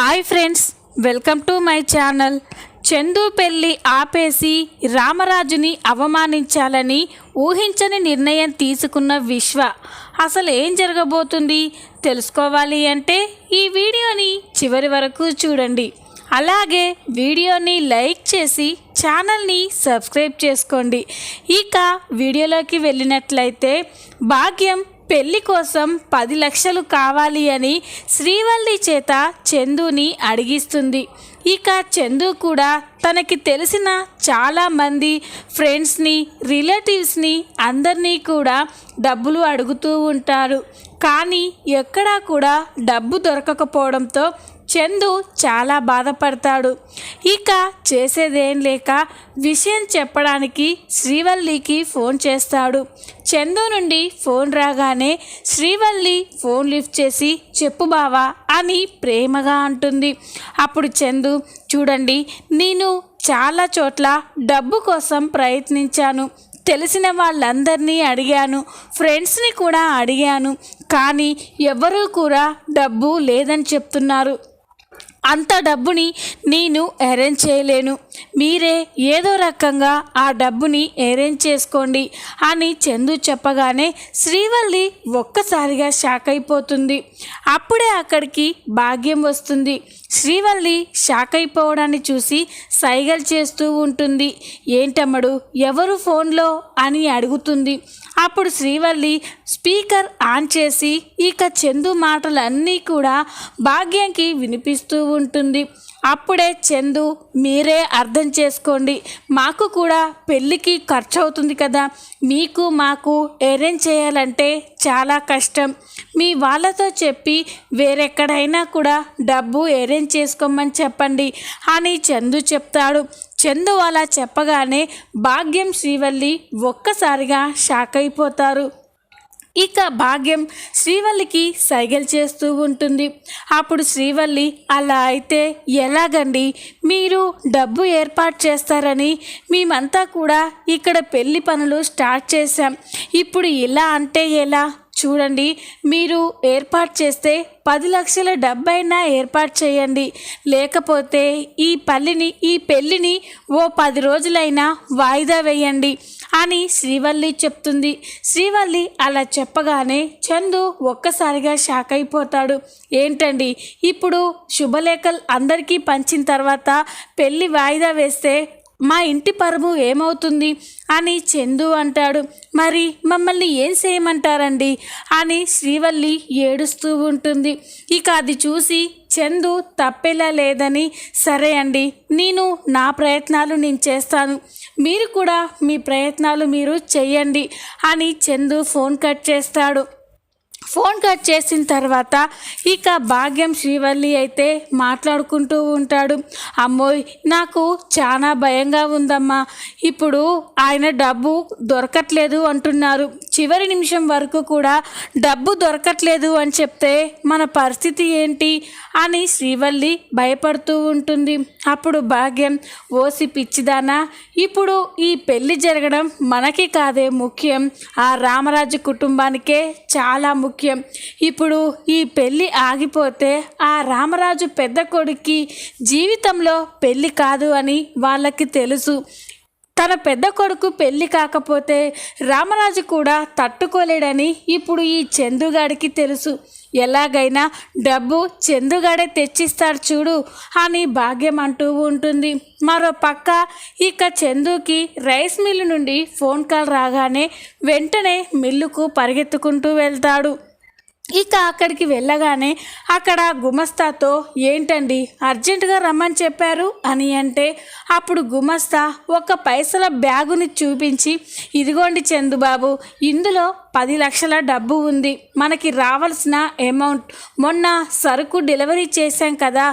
Hi friends welcome to my channel. Chandu పెళ్ళి ఆపేసి రామరాజుని అవమానించాలని ఊహించని నిర్ణయం తీసుకున్న విశ్వ. అసలు ఏం జరగబోతుంది? తెలుసుకోవాలి అంటే ఈ వీడియోని చివరి వరకు చూడండి. అలాగే వీడియోని లైక్ చేసి ఛానల్ని సబ్స్క్రైబ్ చేసుకోండి. ఇక వీడియోలోకి వెళ్ళినట్లయితే భాగ్యం పెళ్ళి కోసం పది లక్షలు కావాలి అని శ్రీవల్లి చేత చందుని అడిగిస్తుంది. ఇక చందు కూడా తనకి తెలిసిన చాలామంది ఫ్రెండ్స్ని రిలేటివ్స్ని అందరినీ కూడా డబ్బులు అడుగుతూ ఉంటారు. కానీ ఎక్కడా కూడా డబ్బు దొరకకపోవడంతో చందు చాలా బాధపడతాడు. ఇక చేసేదేం లేక విషయం చెప్పడానికి శ్రీవల్లికి ఫోన్ చేస్తాడు. చందు నుండి ఫోన్ రాగానే శ్రీవల్లి ఫోన్ లిఫ్ట్ చేసి చెప్పు బావా అని ప్రేమగా అంటుంది. అప్పుడు చందు చూడండి నేను చాలా చోట్ల డబ్బు కోసం ప్రయత్నించాను. తెలిసిన వాళ్ళందరినీ అడిగాను. ఫ్రెండ్స్ని కూడా అడిగాను. కానీ ఎవరూ కూడా డబ్బు లేదని చెప్తున్నారు. అంత డబ్బుని నేను అరేంజ్ చేయలేను. మీరే ఏదో రకంగా ఆ డబ్బుని అరేంజ్ చేసుకోండి అని చందు చెప్పగానే శ్రీవల్లి ఒక్కసారిగా షాక్ అయిపోతుంది. అప్పుడే అక్కడికి భాగ్యం వస్తుంది. శ్రీవల్లి షాక్ అయిపోవడాన్ని చూసి సైగలు చేస్తూ ఉంటుంది. ఏంటమ్మడు ఎవరు ఫోన్లో? అని అడుగుతుంది. అప్పుడు శ్రీవల్లి స్పీకర్ ఆన్ చేసి ఇక చందు మాటలన్నీ కూడా భాగ్యంకి వినిపిస్తూ ఉంటుంది. అప్పుడే చందు మీరే అర్థం చేసుకోండి. మాకు కూడా పెళ్ళికి ఖర్చు అవుతుంది కదా. మీకు మాకు అరేంజ్ చేయాలంటే చాలా కష్టం. మీ వాళ్ళతో చెప్పి వేరెక్కడైనా కూడా డబ్బు అరేంజ్ చేసుకోమని చెప్పండి అని చందు చెప్తాడు. చందు అలా చెప్పగానే భాగ్యం శ్రీవల్లి ఒక్కసారిగా షాక్ అయిపోతారు. ఇక భాగ్యం శ్రీవల్లికి సైగలు చేస్తూ ఉంటుంది. అప్పుడు శ్రీవల్లి అలా అయితే ఎలాగండి? మీరు డబ్బు ఏర్పాటు చేస్తారని మేమంతా కూడా ఇక్కడ పెళ్ళి పనులు స్టార్ట్ చేశాం. ఇప్పుడు ఇలా అంటే ఎలా? చూడండి మీరు ఏర్పాటు చేస్తే పది లక్షల డబ్బైనా ఏర్పాటు చేయండి. లేకపోతే ఈ పల్లిని ఈ పెళ్ళిని ఓ పది రోజులైనా వాయిదా వేయండి అని శ్రీవల్లి చెప్తుంది. శ్రీవల్లి అలా చెప్పగానే చందు ఒక్కసారిగా షాక్ అయిపోతాడు. ఏంటండి? ఇప్పుడు శుభలేఖలు అందరికీ పంచిన తర్వాత పెళ్ళి వాయిదా వేస్తే మా ఇంటి పరువు ఏమవుతుంది? అని చందు అంటాడు. మరి మమ్మల్ని ఏం చేయమంటారండి? అని శ్రీవల్లి ఏడుస్తూ ఉంటుంది. ఇక అది చూసి చందు తప్పేలా లేదని సరే అండి నేను నా ప్రయత్నాలు నేను చేస్తాను. మీరు కూడా మీ ప్రయత్నాలు మీరు చెయ్యండి అని చందు ఫోన్ కట్ చేస్తాడు. ఫోన్ కట్ చేసిన తర్వాత ఇక భాగ్యం శ్రీవల్లి అయితే మాట్లాడుకుంటూ ఉంటాడు. అమ్మోయ్ నాకు చాలా భయంగా ఉందమ్మా. ఇప్పుడు ఆయన డబ్బు దొరకట్లేదు అంటున్నారు. చివరి నిమిషం వరకు కూడా డబ్బు దొరకట్లేదు అని చెప్తే మన పరిస్థితి ఏంటి అని శ్రీవల్లి భయపడుతూ ఉంటుంది. అప్పుడు భాగ్యం ఓసి పిచ్చిదానా ఇప్పుడు ఈ పెళ్ళి జరగడం మనకి కాదే ముఖ్యం. ఆ రామరాజు కుటుంబానికే చాలా ముఖ్యం. ముఖ్యం. ఇప్పుడు ఈ పెళ్ళి ఆగిపోతే ఆ రామరాజు పెద్ద కొడుక్కి జీవితంలో పెళ్ళి కాదు అని వాళ్ళకి తెలుసు. తన పెద్ద కొడుకు పెళ్ళి కాకపోతే రామరాజు కూడా తట్టుకోలేడని ఇప్పుడు ఈ చందుగాడికి తెలుసు. ఎలాగైనా డబ్బు చందుగాడే తెచ్చిస్తాడు చూడు అని భాగ్యం అంటూ ఉంటుంది. మరో పక్క ఇక చందుకి రైస్ మిల్లు నుండి ఫోన్ కాల్ రాగానే వెంటనే మిల్లుకు పరిగెత్తుకుంటూ వెళ్తాడు. ఇక అక్కడికి వెళ్ళగానే అక్కడ గుమస్తాతో ఏంటండి? అర్జెంటుగా రమ్మని చెప్పారు? అని అంటే అప్పుడు గుమస్తా ఒక పైసల బ్యాగుని చూపించి ఇదిగోండి చందుబాబు ఇందులో పది లక్షల డబ్బు ఉంది. మనకి రావాల్సిన అమౌంట్ మొన్న సరుకు డెలివరీ చేశాం కదా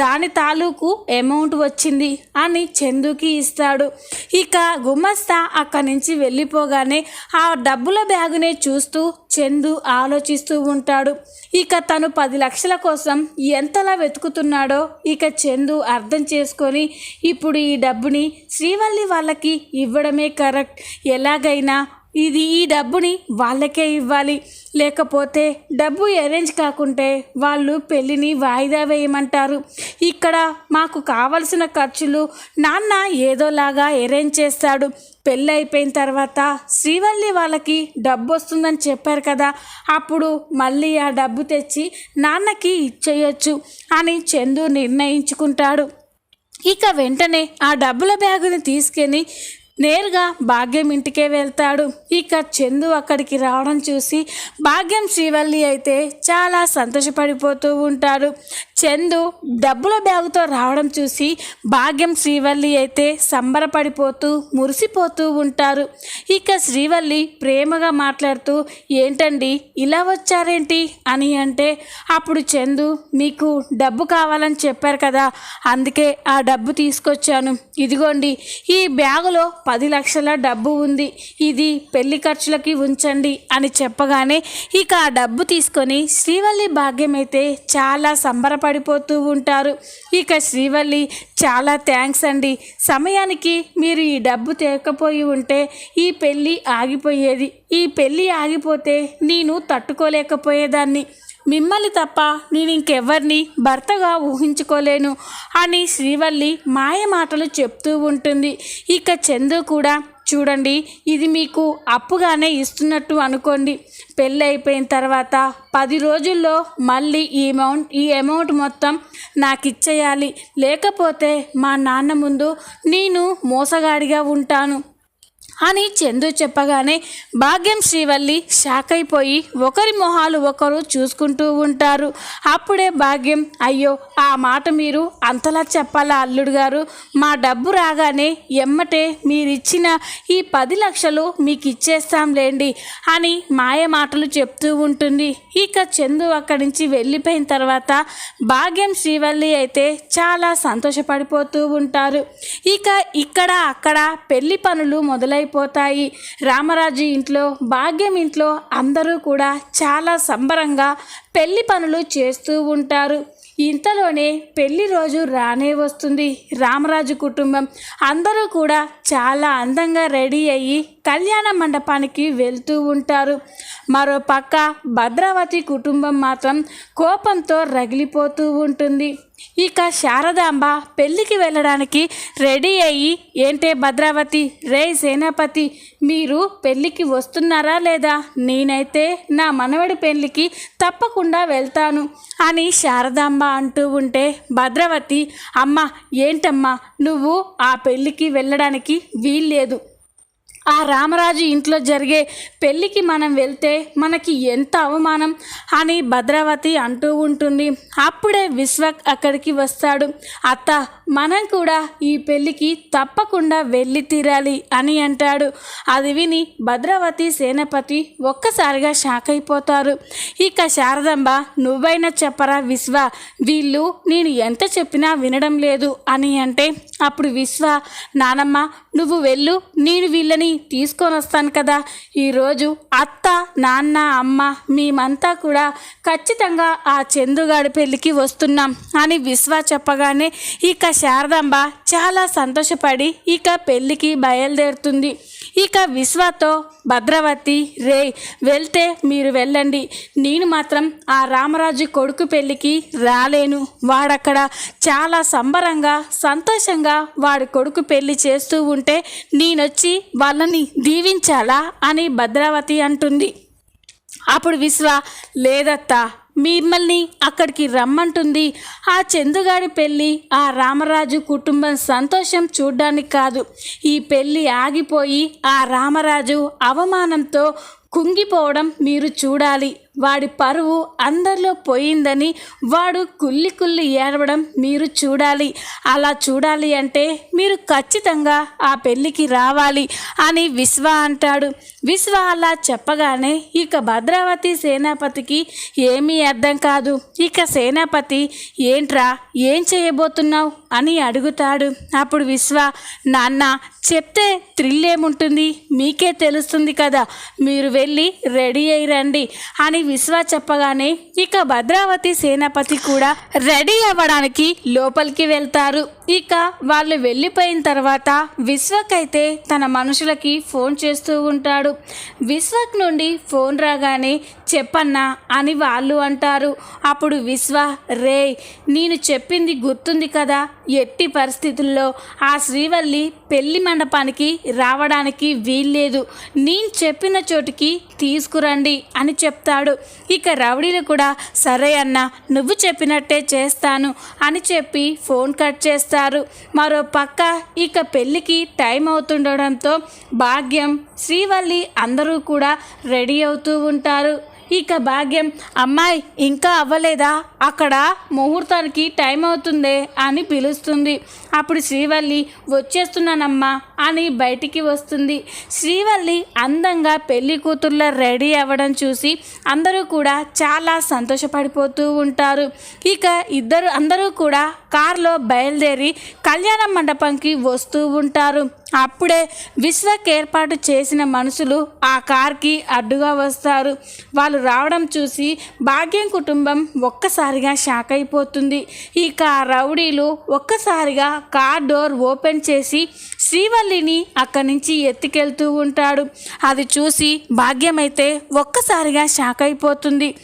దాని తాలూకు అమౌంట్ వచ్చింది అని చందుకి ఇస్తాడు. ఇక గుమస్తా అక్కడి నుంచి వెళ్ళిపోగానే ఆ డబ్బుల బ్యాగునే చూస్తూ చందు ఆలోచిస్తూ ఉంటాడు. ఇక తను పది లక్షల కోసం ఎంతలా వెతుకుతున్నాడో ఇక చందు అర్థం చేసుకొని ఇప్పుడు ఈ డబ్బుని శ్రీవల్లి వాళ్ళకి ఇవ్వడమే కరెక్ట్. ఎలాగైనా ఇది ఈ డబ్బుని వాళ్ళకే ఇవ్వాలి. లేకపోతే డబ్బు అరేంజ్ కాకుంటే వాళ్ళు పెళ్ళిని వాయిదా వేయమంటారు. ఇక్కడ మాకు కావలసిన ఖర్చులు నాన్న ఏదోలాగా అరేంజ్ చేస్తాడు. పెళ్ళి అయిపోయిన తర్వాత శ్రీవల్లి వాళ్ళకి డబ్బు వస్తుందని చెప్పారు కదా. అప్పుడు మళ్ళీ ఆ డబ్బు తెచ్చి నాన్నకి ఇచ్చేయొచ్చు అని చందు నిర్ణయించుకుంటాడు. ఇక వెంటనే ఆ డబ్బుల బ్యాగుని తీసుకెళ్ళి నేరుగా భాగ్యం ఇంటికే వెళ్తాడు. ఇక చందు అక్కడికి రావడం చూసి భాగ్యం శ్రీవల్లి అయితే చాలా సంతోషపడిపోతూ ఉంటారు చందు డబ్బుల బ్యాగుతో రావడం చూసి భాగ్యం శ్రీవల్లి అయితే సంబరపడిపోతూ మురిసిపోతూ ఉంటారు. ఇక శ్రీవల్లి ప్రేమగా మాట్లాడుతూ ఏంటండి ఇలా వచ్చారేంటి? అని అంటే అప్పుడు చందు మీకు డబ్బు కావాలని చెప్పారు కదా అందుకే ఆ డబ్బు తీసుకొచ్చాను. ఇదిగోండి ఈ బ్యాగులో పది లక్షల డబ్బు ఉంది. ఇది పెళ్ళి ఖర్చులకి ఉంచండి అని చెప్పగానే ఇక ఆ డబ్బు తీసుకొని శ్రీవల్లి భాగ్యం అయితే చాలా సంబరపడిపోతూ ఉంటారు. ఇక శ్రీవల్లి చాలా థ్యాంక్స్ అండి. సమయానికి మీరు ఈ డబ్బు తేకపోయి ఉంటే ఈ పెళ్ళి ఆగిపోయేది. ఈ పెళ్ళి ఆగిపోతే నేను తట్టుకోలేకపోయేదాన్ని. మిమ్మల్ని తప్ప నేను ఇంకెవ్వరిని భర్తగా ఊహించుకోలేను అని శ్రీవల్లి మాయ మాటలు చెప్తూ ఉంటుంది. ఇక చందు కూడా చూడండి ఇది మీకు అప్పుగానే ఇస్తున్నట్టు అనుకోండి. పెళ్ళి అయిపోయిన తర్వాత పది రోజుల్లో మళ్ళీ ఈ అమౌంట్ ఈ అమౌంట్ మొత్తం నాకు ఇచ్చేయాలి లేకపోతే మా నాన్న ముందు నేను మోసగాడిగా ఉంటాను. అని చందు చెప్పగానే భాగ్యం శ్రీవల్లి షాక్ అయిపోయి ఒకరి మొహాలు ఒకరు చూసుకుంటూ ఉంటారు. అప్పుడే భాగ్యం అయ్యో ఆ మాట మీరు అంతలా చెప్పాలా అల్లుడు గారు? మా డబ్బు రాగానే ఎమ్మటే మీరిచ్చిన ఈ పది లక్షలు మీకు ఇచ్చేస్తాంలేండి అని మాయ మాటలు చెప్తూ ఉంటుంది. ఇక చందు అక్కడి నుంచి వెళ్ళిపోయిన తర్వాత భాగ్యం శ్రీవల్లి అయితే చాలా సంతోషపడిపోతూ ఉంటారు. ఇక ఇక్కడ అక్కడ పెళ్ళి పనులు మొదలై అయిపోతాయి. రామరాజు ఇంట్లో భాగ్యం ఇంట్లో అందరూ కూడా చాలా సంబరంగా పెళ్ళి పనులు చేస్తూ ఉంటారు. ఇంతలోనే పెళ్ళి రోజు రానే వస్తుంది. రామరాజు కుటుంబం అందరూ కూడా చాలా అందంగా రెడీ అయ్యి కళ్యాణ మండపానికి వెళ్తూ ఉంటారు. మరో పక్క భద్రావతి కుటుంబం మాత్రం కోపంతో రగిలిపోతూ ఉంటుంది. ఇక శారదాంబ పెళ్ళికి వెళ్ళడానికి రెడీ అయ్యి ఏంటే భద్రావతి? రే సేనాపతి మీరు పెళ్ళికి వస్తున్నారా లేదా? నేనైతే నా మనవడి పెళ్ళికి తప్పకుండా వెళ్తాను అని శారదాంబ అంటూ ఉంటే భద్రావతి అమ్మ ఏంటమ్మా? నువ్వు ఆ పెళ్ళికి వెళ్ళడానికి వీల్లేదు. ఆ రామరాజు ఇంట్లో జరిగే పెళ్ళికి మనం వెళ్తే మనకి ఎంత అవమానం? అని భద్రావతి అంటూ ఉంటుంది. అప్పుడే విశ్వక్ అక్కడికి వస్తాడు. అత్త మనం కూడా ఈ పెళ్ళికి తప్పకుండా వెళ్ళి తీరాలి అని అంటాడు. అది విని భద్రావతి సేనాపతి ఒక్కసారిగా షాక్ అయిపోతారు. ఇక శారదంబ నువ్వైనా చెప్పరా విశ్వ వీళ్ళు నేను ఎంత చెప్పినా వినడం లేదు అని అంటే అప్పుడు విశ్వ నానమ్మ నువ్వు వెళ్ళు నేను వీళ్ళని తీసుకొని వస్తాను కదా. ఈరోజు అత్త నాన్న అమ్మ మేమంతా కూడా ఖచ్చితంగా ఆ చందుగాడి పెళ్ళికి వస్తున్నాం అని విశ్వ చెప్పగానే ఇక శారదాంబ చాలా సంతోషపడి ఇక పెళ్ళికి బయలుదేరుతుంది. ఇక విశ్వతో భద్రవతి రే వెళ్తే మీరు వెళ్ళండి. నేను మాత్రం ఆ రామరాజు కొడుకు పెళ్ళికి రాలేను. వాడక్కడ చాలా సంబరంగా సంతోషంగా వాడి కొడుకు పెళ్ళి చేస్తూ ఉంటే నేనొచ్చి వాళ్ళ తనని దీవించాలా అని భద్రావతి అంటుంది. అప్పుడు విశ్వ లేదత్తా మిమ్మల్ని అక్కడికి రమ్మంటుంది. ఆ చందుగాడి పెళ్ళి ఆ రామరాజు కుటుంబం సంతోషం చూడ్డానికి కాదు. ఈ పెళ్ళి ఆగిపోయి ఆ రామరాజు అవమానంతో కుంగిపోవడం మీరు చూడాలి. వాడి పరువు అందరిలో పోయిందని వాడు కుల్లి కుల్లి ఏడవడం మీరు చూడాలి. అలా చూడాలి అంటే మీరు ఖచ్చితంగా ఆ పెళ్ళికి రావాలి అని విశ్వ అంటాడు. విశ్వ అలా చెప్పగానే ఇక భద్రావతి సేనాపతికి ఏమీ అర్థం కాదు. ఇక సేనాపతి ఏంట్రా ఏం చేయబోతున్నావు? అని అడుగుతాడు. అప్పుడు విశ్వ నాన్న చెప్తే థ్రిల్ ఏముంటుంది? మీకే తెలుస్తుంది కదా. మీరు వెళ్ళి రెడీ అయి రండి అని విశ్వ చెప్పగానే ఇక భద్రావతి సేనాపతి కూడా రెడీ అవ్వడానికి లోపలికి వెళ్తారు. ఇక వాళ్ళు వెళ్ళిపోయిన తర్వాత విశ్వకైతే తన మనుషులకి ఫోన్ చేస్తూ ఉంటాడు. విశ్వక్ నుండి ఫోన్ రాగానే చెప్పన్నా అని వాళ్ళు అంటారు. అప్పుడు విశ్వ రే నేను చెప్పింది గుర్తుంది కదా ఎట్టి పరిస్థితుల్లో ఆ శ్రీవల్లి పెళ్ళి మండపానికి రావడానికి వీల్లేదు. నేను చెప్పిన చోటుకి తీసుకురండి అని చెప్తాడు. ఇక రౌడీలు కూడా సరే అన్న నువ్వు చెప్పినట్టే చేస్తాను అని చెప్పి ఫోన్ కట్ చేస్తారు. మరో పక్క ఇక పెళ్ళికి టైం అవుతుండడంతో భాగ్యం శ్రీవల్లి అందరూ కూడా రెడీ అవుతూ ఉంటారు. ఇక భాగ్యం అమ్మాయి ఇంకా అవ్వలేదా? అక్కడ ముహూర్తానికి టైం అవుతుందే అని పిలుస్తుంది. అప్పుడు శ్రీవల్లి వచ్చేస్తున్నానమ్మా అని బయటికి వస్తుంది. శ్రీవల్లి అందంగా పెళ్ళి కూతుర్ల రెడీ అవ్వడం చూసి అందరూ కూడా చాలా సంతోషపడిపోతూ ఉంటారు. ఇక ఇద్దరు అందరూ కూడా కారులో బయలుదేరి కళ్యాణ మండపంకి వస్తూ ఉంటారు. అప్పుడే విశ్వక్ ఏర్పాటు చేసిన మనుషులు ఆ కార్కి అడ్డుగా వస్తారు. వాళ్ళు రావడం చూసి భాగ్యం కుటుంబం ఒక్కసారిగా షాక్ అయిపోతుంది. ఇక రౌడీలు ఒక్కసారిగా కార్ డోర్ ఓపెన్ చేసి శ్రీవల్లిని అక్కడి నుంచి ఎత్తుకెళ్తూ ఉంటాడు. అది చూసి భాగ్యం అయితే ఒక్కసారిగా షాక్ అయిపోతుంది.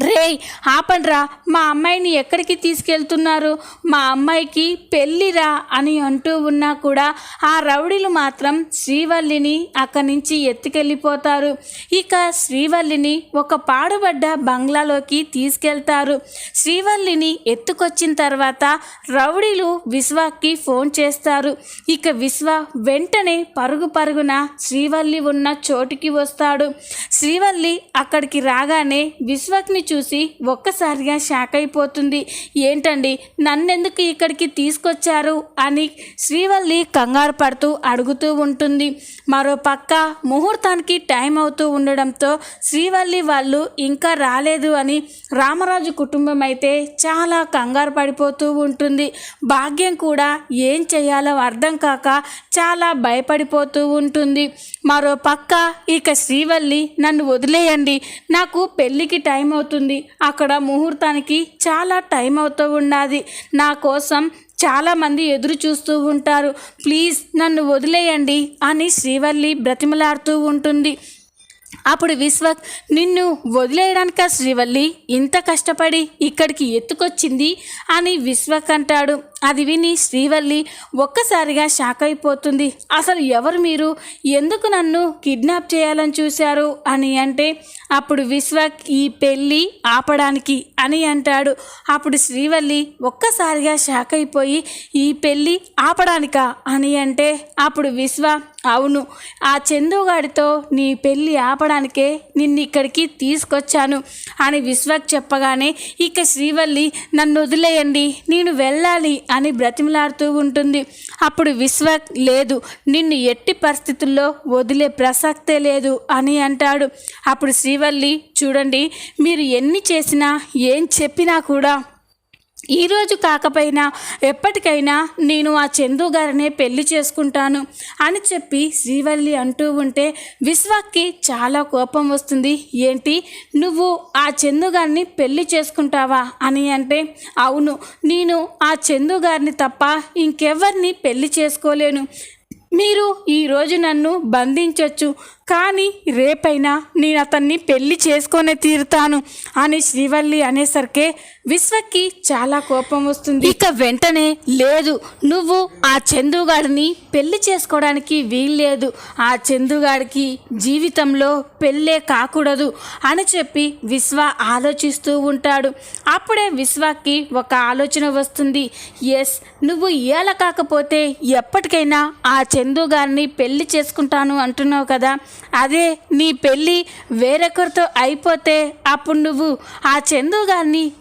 రేయ్ ఆపండ్రా. మా అమ్మాయిని ఎక్కడికి తీసుకెళ్తున్నారు? మా అమ్మాయికి పెళ్ళిరా అని అంటూ ఉన్నా కూడా ఆ రౌడీలు మాత్రం శ్రీవల్లిని అక్కడి నుంచి ఎత్తుకెళ్ళిపోతారు. ఇక శ్రీవల్లిని ఒక పాడుబడ్డ బంగ్లాలోకి తీసుకెళ్తారు. శ్రీవల్లిని ఎత్తుకొచ్చిన తర్వాత రౌడీలు విశ్వాకి ఫోన్ చేస్తారు. ఇక విశ్వ వెంటనే పరుగు పరుగున శ్రీవల్లి ఉన్న చోటుకి వస్తాడు. శ్రీవల్లి అక్కడికి రాగానే విశ్వక్ని చూసి ఒక్కసారిగా షాక్ అయిపోతుంది. ఏంటండి? నన్నెందుకు ఇక్కడికి తీసుకొచ్చారు? అని శ్రీవల్లి కంగారు పడుతూ అడుగుతూ ఉంటుంది. మరో పక్క ముహూర్తానికి టైం అవుతూ ఉండడంతో శ్రీవల్లి వాళ్ళు ఇంకా రాలేదు అని రామరాజు కుటుంబం అయితే చాలా కంగారు పడిపోతూ ఉంటుంది. భాగ్యం కూడా ఏం చేయాలో అర్థం కాక చాలా భయపడిపోతూ ఉంటుంది. మరో పక్క ఇక శ్రీవల్లి నన్ను వదిలేయండి. నాకు పెళ్ళికి టైం అవుతుంది. అక్కడ ముహూర్తానికి చాలా టైం అవుతూ ఉన్నది నా కోసం చాలామంది ఎదురు చూస్తూ ఉంటారు. ప్లీజ్ నన్ను వదిలేయండి అని శ్రీవల్లి బ్రతిమలాడుతూ ఉంటుంది. అప్పుడు విశ్వక్ నిన్ను వదిలేయడానిక శ్రీవల్లి? ఇంత కష్టపడి ఇక్కడికి ఎత్తుకొచ్చింది? అని విశ్వక్ అంటాడు. అది విని శ్రీవల్లి ఒక్కసారిగా షాక్ అయిపోతుంది. అసలు ఎవరు మీరు? ఎందుకు నన్ను కిడ్నాప్ చేయాలని చూశారు? అని అంటే అప్పుడు విశ్వక్ ఈ పెళ్ళి ఆపడానికి అని అంటాడు. అప్పుడు శ్రీవల్లి ఒక్కసారిగా షాక్ అయిపోయి ఈ పెళ్ళి ఆపడానికా? అని అంటే అప్పుడు విశ్వ అవును ఆ చందుగాడితో నీ పెళ్ళి ఆపడానికే నిన్ను ఇక్కడికి తీసుకొచ్చాను అని విశ్వక్ చెప్పగానే ఇక శ్రీవల్లి నన్ను వదిలేయండి నేను వెళ్ళాలి అని బ్రతిమలాడుతూ ఉంటుంది. అప్పుడు విశ్వ లేదు నిన్ను ఎట్టి పరిస్థితుల్లో వదిలే ప్రసక్తే లేదు అని అంటాడు. అప్పుడు శ్రీవల్లి చూడండి మీరు ఎన్ని చేసినా ఏం చెప్పినా కూడా ఈరోజు కాకపోయినా ఎప్పటికైనా నేను ఆ చందు గారినే పెళ్ళి చేసుకుంటాను అని చెప్పి శ్రీవల్లి అంటూ ఉంటే విశ్వాక్కి చాలా కోపం వస్తుంది. ఏంటి? నువ్వు ఆ చందు గారిని పెళ్ళి చేసుకుంటావా? అని అంటే అవును నేను ఆ చందు గారిని తప్ప ఇంకెవరిని పెళ్ళి చేసుకోలేను. మీరు ఈరోజు నన్ను బంధించవచ్చు కానీ రేపైనా నేను అతన్ని పెళ్ళి చేసుకొనే తీరుతాను అని శ్రీవల్లి అనేసరికే విశ్వకి చాలా కోపం వస్తుంది. ఇక వెంటనే లేదు నువ్వు ఆ చందుగాడిని పెళ్ళి చేసుకోవడానికి వీల్లేదు. ఆ చందుగాడికి జీవితంలో పెళ్ళే కాకూడదు అని చెప్పి విశ్వ ఆలోచిస్తూ ఉంటాడు. అప్పుడే విశ్వకి ఒక ఆలోచన వస్తుంది. ఎస్ నువ్వు ఇయాల కాకపోతే ఎప్పటికైనా ఆ చందు గారిని పెళ్ళి చేసుకుంటాను అంటున్నావు కదా. అదే నీ పెళ్ళి వేరొకరితో అయిపోతే అప్పుడు నువ్వు ఆ చందు గారిని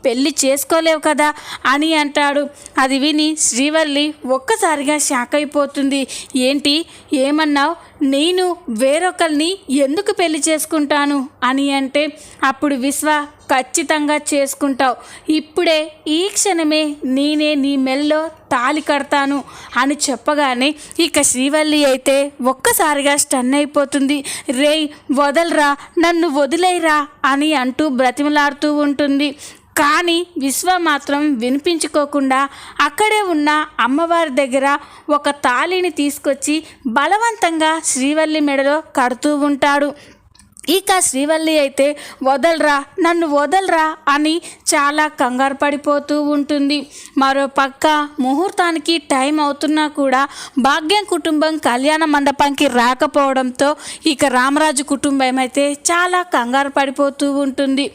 చేసుకోలేవు కదా అని అంటాడు. అది విని శ్రీవల్లి ఒక్కసారిగా షాక్ అయిపోతుంది. ఏంటి? ఏమన్నావు? నేను వేరొకరిని ఎందుకు పెళ్ళి చేసుకుంటాను? అని అంటే అప్పుడు విశ్వ ఖచ్చితంగా చేసుకుంటావు. ఇప్పుడే ఈ క్షణమే నేనే నీ మెల్లో తాలి కడతాను అని చెప్పగానే ఇక శ్రీవల్లి అయితే ఒక్కసారిగా స్టన్ అయిపోతుంది. రేయ్ వదలరా నన్ను వదిలేయరా అని అంటూ బ్రతిమలాడుతూ ఉంటుంది. కానీ విశ్వ మాత్రం వినిపించుకోకుండా అక్కడే ఉన్న అమ్మవారి దగ్గర ఒక తాళిని తీసుకొచ్చి బలవంతంగా శ్రీవల్లి మెడలో కడుతూ ఉంటాడు. ఇక శ్రీవల్లి అయితే వదలరా నన్ను వదలరా అని చాలా కంగారు పడిపోతూ ఉంటుంది. మరో పక్క ముహూర్తానికి టైం అవుతున్నా కూడా భాగ్యం కుటుంబం కళ్యాణ మండపానికి రాకపోవడంతో ఇక రామరాజు కుటుంబం అయితే చాలా కంగారు పడిపోతూ ఉంటుంది.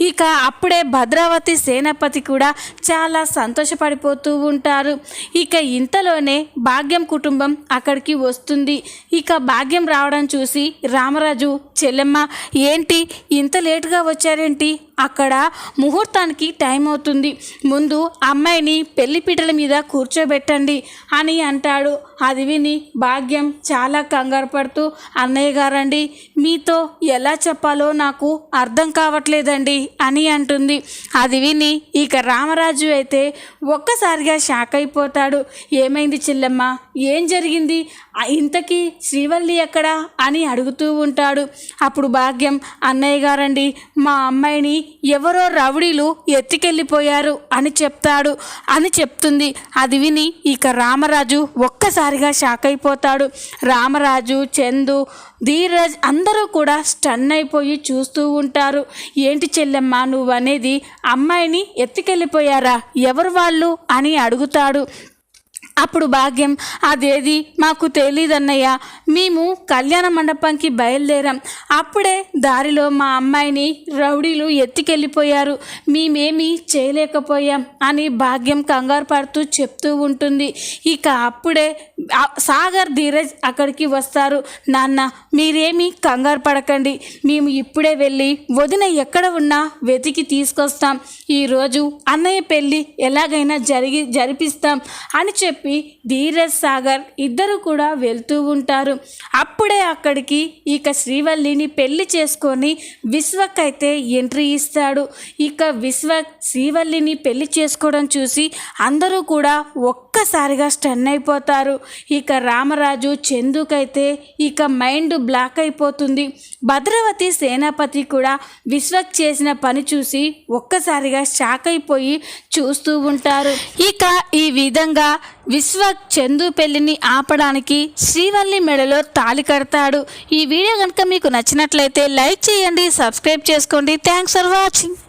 ఇక అప్పుడే భద్రావతి సేనాపతి కూడా చాలా సంతోషపడిపోతూ ఉంటారు. ఇక ఇంతలోనే భాగ్యం కుటుంబం అక్కడికి వస్తుంది. ఇక భాగ్యం రావడం చూసి రామరాజు చెల్లెమ్మ ఏంటి ఇంత లేటుగా వచ్చారేంటి? అక్కడ ముహూర్తానికి టైం అవుతుంది. ముందు అమ్మాయిని పెళ్ళిపీటల మీద కూర్చోబెట్టండి అని అంటాడు. అది విని భాగ్యం చాలా కంగారు పడుతూ అన్నయ్య గారండి మీతో ఎలా చెప్పాలో నాకు అర్థం కావట్లేదండి అని అంటుంది. అది విని ఇక రామరాజు అయితే ఒక్కసారిగా షాక్ అయిపోతాడు. ఏమైంది చెల్లెమ్మ? ఏం జరిగింది? ఇంతకీ శ్రీవల్లి ఎక్కడా? అని అడుగుతూ ఉంటాడు. అప్పుడు భాగ్యం అన్నయ్య గారండి మా అమ్మాయిని ఎవరో రౌడీలు ఎత్తికెళ్ళిపోయారు అని చెప్తాడు. అని చెప్తుంది. అది విని ఇక రామరాజు ఒక్కసారిగా షాక్ అయిపోతాడు. రామరాజు చందు ధీరజ్ అందరూ కూడా స్టన్ అయిపోయి చూస్తూ ఉంటారు. ఏంటి చెల్లెమ్మ నువ్వు అనేది అమ్మాయిని ఎత్తుకెళ్ళిపోయారా? ఎవరు వాళ్ళు? అని అడుగుతాడు. అప్పుడు భాగ్యం అదేది? మాకు తెలీదన్నయ్యా. మేము కళ్యాణ మండపంకి బయలుదేరాం. అప్పుడే దారిలో మా అమ్మాయిని రౌడీలు ఎత్తుకెళ్ళిపోయారు. మేమేమీ చేయలేకపోయాం అని భాగ్యం కంగారు పడుతూ చెప్తూ ఉంటుంది. ఇక అప్పుడే సాగర్ ధీరజ్ అక్కడికి వస్తారు. నాన్న మీరేమీ కంగారు పడకండి. మేము ఇప్పుడే వెళ్ళి వదిన ఎక్కడ ఉన్నా వెతికి తీసుకొస్తాం. ఈరోజు అన్నయ్య పెళ్ళి ఎలాగైనా జరిగి జరిపిస్తాం అని చెప్పి ధీరజ్ సాగర్ ఇద్దరు కూడా వెళ్తూ ఉంటారు. అప్పుడే అక్కడికి ఇక శ్రీవల్లిని పెళ్ళి చేసుకొని విశ్వకైతే ఎంట్రీ ఇస్తాడు. ఇక విశ్వ శ్రీవల్లిని పెళ్ళి చేసుకోవడం చూసి అందరూ కూడా ఒక్కసారిగా స్టన్ అయిపోతారు. ఇక రామరాజు చందుకైతే ఇక మైండ్ బ్లాక్ అయిపోతుంది. భద్రవతి సేనాపతి కూడా విశ్వక్ చేసిన పని చూసి ఒక్కసారిగా షాక్ అయిపోయి చూస్తూ ఉంటారు. ఇక ఈ విధంగా విశ్వ చందు పెళ్ళిని ఆపడానికి శ్రీవల్లి మెడలో తాళి కడతాడు. ఈ వీడియో కనుక మీకు నచ్చినట్లయితే లైక్ చేయండి సబ్స్క్రైబ్ చేసుకోండి. Thanks for watching